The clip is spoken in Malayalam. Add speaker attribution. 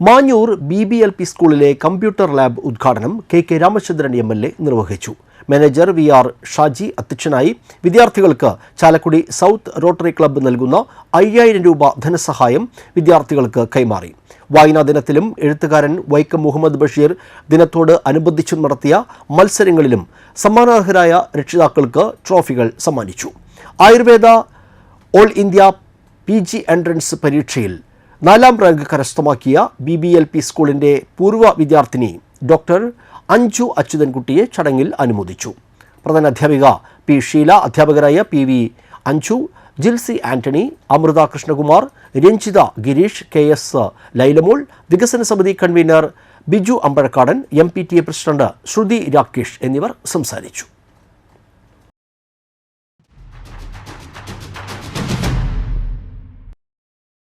Speaker 1: Manjoor B B L P സ്കൂളിലെ കമ്പ്യൂട്ടർ ലാബ് ഉദ്ഘാടനം K K Ramachandran M L A നിർവഹിച്ചു. മാനേജർ വി ആർ ഷാജി അധ്യക്ഷനായി വിദ്യാർത്ഥികൾക്ക് ചാലക്കുടി സൗത്ത് റോട്ടറി ക്ലബ്ബ് നൽകുന്ന അയ്യായിരം രൂപ ധനസഹായം വിദ്യാർത്ഥികൾക്ക് കൈമാറി. വായനാ ദിനത്തിലും എഴുത്തുകാരൻ വൈക്കം മുഹമ്മദ് ബഷീർ ദിനത്തോട് അനുബന്ധിച്ചു നടത്തിയ മത്സരങ്ങളിലും സമ്മാനാർഹരായ രക്ഷിതാക്കൾക്ക് ട്രോഫികൾ സമ്മാനിച്ചു. Ayurveda all India P G entrance പരീക്ഷയിൽ നാലാം റാങ്ക് കരസ്ഥമാക്കിയ ബി ബി എൽ പി സ്കൂളിന്റെ പൂർവ വിദ്യാർത്ഥിനി ഡോക്ടർ അഞ്ജു അച്യുതൻകുട്ടിയെ ചടങ്ങിൽ അനുമോദിച്ചു. പ്രധാന അധ്യാപിക പി ഷീല അധ്യാപകരായ P V Anju Jilsy Antony Amritha Krishnakumar Ranjitha Girish K S Lailamol വികസന സമിതി convener Biju Ambazhakkadan M P T A president Shruthi Rakesh എന്നിവർ സംസാരിച്ചു.